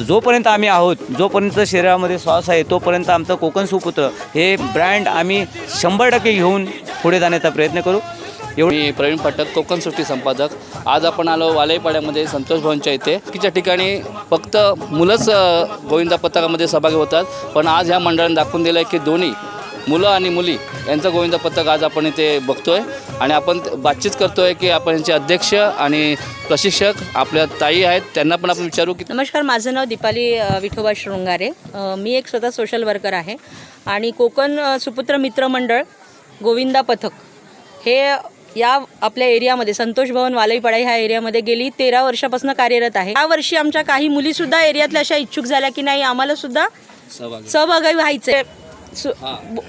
जोपर्यंत आम्ही आहोत जोपर्यंत शरीरामध्ये श्वास आहे तोपर्यंत आमचं कोकण सुपुत्र हे ब्रँड आम्ही शंभर टक्के घेऊन पुढे जाण्याचा प्रयत्न करू. एवढी मी प्रवीण पाटक कोकण सुट्टी संपादक. आज आपण आलो वालईपाड्यामध्ये संतोष भवनच्या इथे. तिच्या ठिकाणी फक्त मुलंच अ, गोविंदा पथकामध्ये सहभागी होतात. पण आज ह्या मंडळाने दाखवून दिलं आहे की दोन्ही मुलं आणि मुली यांचं गोविंदा पथक आज आपण इथे बघतोय. आणि आपण बातचीत करतोय की आपण यांचे अध्यक्ष आणि प्रशिक्षक आपल्या ताई आहेत त्यांना पण आपण विचारू की नमस्कार माझं नाव दीपाली विठोबा शृंगारे. मी एक स्वतः सोशल वर्कर आहे. आणि कोकण सुपुत्र मित्र मंडळ गोविंदा पथक हे या आपल्या एरियामध्ये संतोष भवन वालईपाडा ह्या एरियामध्ये गेली तेरा वर्षापासून कार्यरत आहे. या वर्षी आमच्या काही मुलीसुद्धा एरियातल्या अशा इच्छुक झाल्या की नाही आम्हाला सुद्धा सहभागी. सहभागी व्हायचे सु-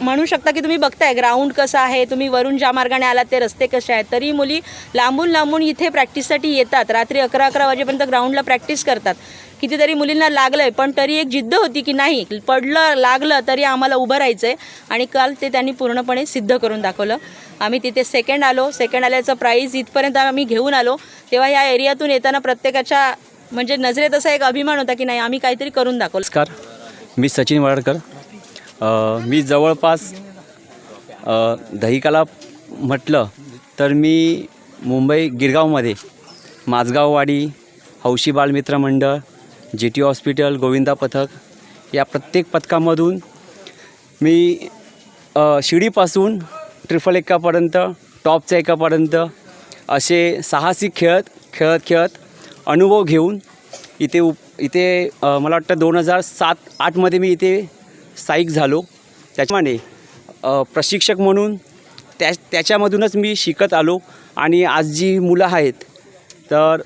म्हणू शकता की तुम्ही बघताय ग्राउंड कसं आहे तुम्ही वरून ज्या मार्गाने आलात ते रस्ते कसे आहेत. तरी मुली लांबून लांबून इथे प्रॅक्टिससाठी येतात. रात्री अकरा अकरा वाजेपर्यंत ग्राउंडला प्रॅक्टिस करतात. कितीतरी मुलींना लागलंय पण तरी एक जिद्द होती की नाही पडलं लागलं तरी आम्हाला उभं राहायचं आहे आणि काल ते त्यांनी पूर्णपणे सिद्ध करून दाखवलं. आम्ही तिथे सेकंड आलो. सेकंड आल्याचं प्राईज इथपर्यंत आम्ही घेऊन आलो. तेव्हा या एरियातून येताना प्रत्येकाच्या म्हणजे नजरेत असा एक अभिमान होता की नाही आम्ही काहीतरी करून दाखवलं. नमस्कार. मी सचिन वडकर. मी जवळपास दहिकाला म्हटलं तर मी मुंबई गिरगावमध्ये माझगाववाडी हौशी बालमित्र मंडळ जी टी हॉस्पिटल गोविंदा पथक या प्रत्येक पथकामधून मी शिडीपासून ट्रिपल एकापर्यंत टॉपच्या एकापर्यंत असे साहसी खेळत खेळत खेळत अनुभव घेऊन इथे उप इथे मला वाटतं दोन हजार सात आठमध्ये मी इथे स्थायिक झालो. त्याच्यामाने प्रशिक्षक म्हणून त्या त्याच्यामधूनच मी शिकत आलो. आणि आज जी मुलं आहेत तर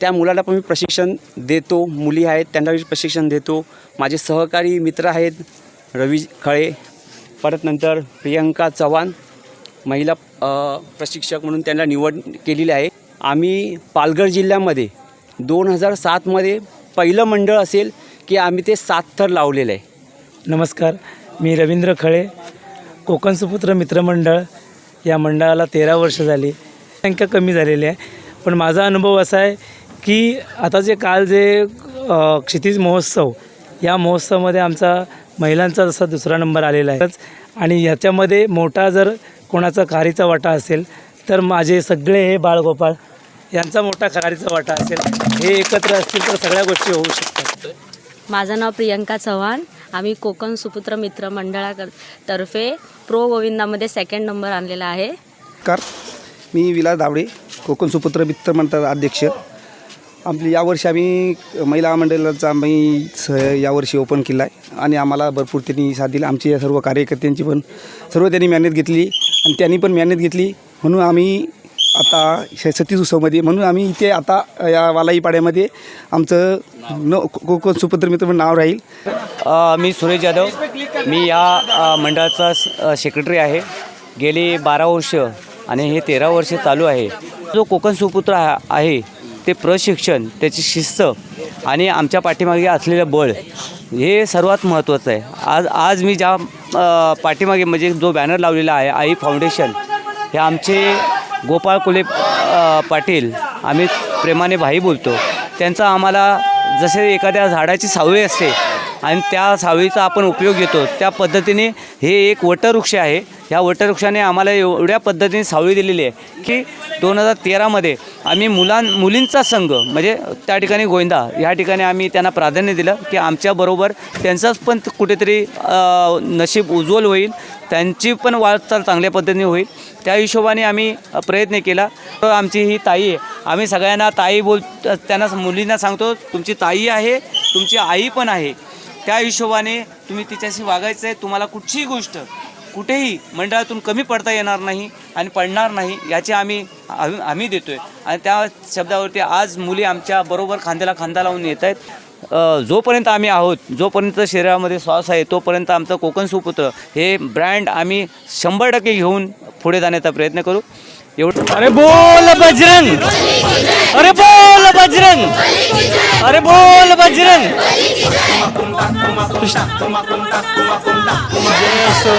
त्या मुलाला पण मी प्रशिक्षण देतो. मुली आहेत त्यांना मी प्रशिक्षण देतो. माझे सहकारी मित्र आहेत रवी खळे परत नंतर प्रियंका चव्हाण महिला प्रशिक्षक म्हणून त्यांना निवड केलेली आहे. आम्ही पालघर जिल्ह्यामध्ये दोन हजार सातमध्ये पहिलं मंडळ असेल की आम्ही ते सात थर लावलेलं आहे. नमस्कार. मी रवींद्र खळे कोकण सुपुत्र मित्रमंडळ या मंडळाला तेरा वर्ष झाली. संख्या कमी झालेली आहे. पण माझा अनुभव असा आहे की आता जे काल जे क्षितिज महोत्सव या महोत्सवामध्ये आमचा महिलांचा जसा दुसरा नंबर आलेला आहे. आणि ह्याच्यामध्ये मोठा जर कोणाचा खारीचा वाटा असेल तर माझे सगळे हे बाळगोपाळ यांचा मोठा खारीचा वाटा असेल. हे एकत्र असतील तर सगळ्या गोष्टी होऊ शकतात. माझं नाव प्रियंका चव्हाण. आम्ही कोकण सुपुत्र मित्र मंडळाकर तर्फे प्रो गोविंदामध्ये सेकंड नंबर आणलेला आहे. कर मी विलास दावडे कोकण सुपुत्र मित्र मंडळ अध्यक्ष. आपली यावर्षी आम्ही महिला मंडळाचा आम्ही स यावर्षी ओपन केला आहे आणि आम्हाला भरपूर त्यांनी साथ दिला. आमची या सर्व कार्यकर्त्यांची पण सर्व त्यांनी मेहनत घेतली आणि त्यांनी पण मेहनत घेतली. म्हणून आम्ही आता सतीश उत्सवमध्ये म्हणून आम्ही इथे आता या वालाई पाड्यामध्ये आमचं न कोकण सुपुत्र मित्र म्हणून नाव राहील. मी सुरेश जाधव मी या मंडळाचा सेक्रेटरी आहे. गेली बारा वर्ष आणि हे तेरा वर्ष चालू आहे. जो कोकण सुपुत्र आहे ते प्रशिक्षण त्याची शिस्त आणि आमच्या पाठीमागे असलेलं बळ हे सर्वात महत्त्वाचं आहे. आज आज मी ज्या पाठीमागे म्हणजे जो बॅनर लावलेला आहे आई फाउंडेशन हे आमचे गोपाळ कुले पाटील आम्ही प्रेमाने भाई बोलतो. त्यांचा आम्हाला जसे एखाद्या झाडाची सावळी असते आणि त्या सावळीचा आपण उपयोग घेतो. त्या पद्धतीने हे एक वटवृक्ष आहे. ह्या वटवृक्षाने आम्हाला एवढ्या पद्धतीने सावळी दिलेली आहे की दोन हजार तेरामध्ये आम्ही मुलां मुलींचा संघ म्हणजे त्या ठिकाणी गोविंदा ह्या ठिकाणी आम्ही त्यांना प्राधान्य दिलं की आमच्याबरोबर त्यांचाच पण कुठेतरी नशीब उज्ज्वल होईल. त्यांची पण वाटचाल चांगल्या पद्धतीने होईल. त्या हिशोबाने आम्ही प्रयत्न केला. तर आमची ही ताई आहे. आम्ही सगळ्यांना ताई बोल त्यांना मुलींना सांगतो तुमची ताई आहे तुमची आई पण आहे. त्या हिशोबाने तुम्ही तिच्याशी वागायचं आहे तुम्हाला कुठचीही गोष्ट कुठेही मंडळातून कमी पडता येणार नाही आणि पडणार नाही याची आम्ही आम्ही आम्ही देतो आहे आणि त्या शब्दावरती आज मुली आमच्या बरोबर खांद्याला खांदा लावून येत आहेत. जोपर्यंत आम्ही आहोत जोपर्यंत शरीरामध्ये श्वास आहे तोपर्यंत आमचं कोकण सुपुत्र हे ब्रँड आम्ही शंभर टक्के घेऊन पुढे जाण्याचा प्रयत्न करू. एवढं अरे बोल बजरंग. अरे बोल बजरंग. अरे बोल बजरंग. असो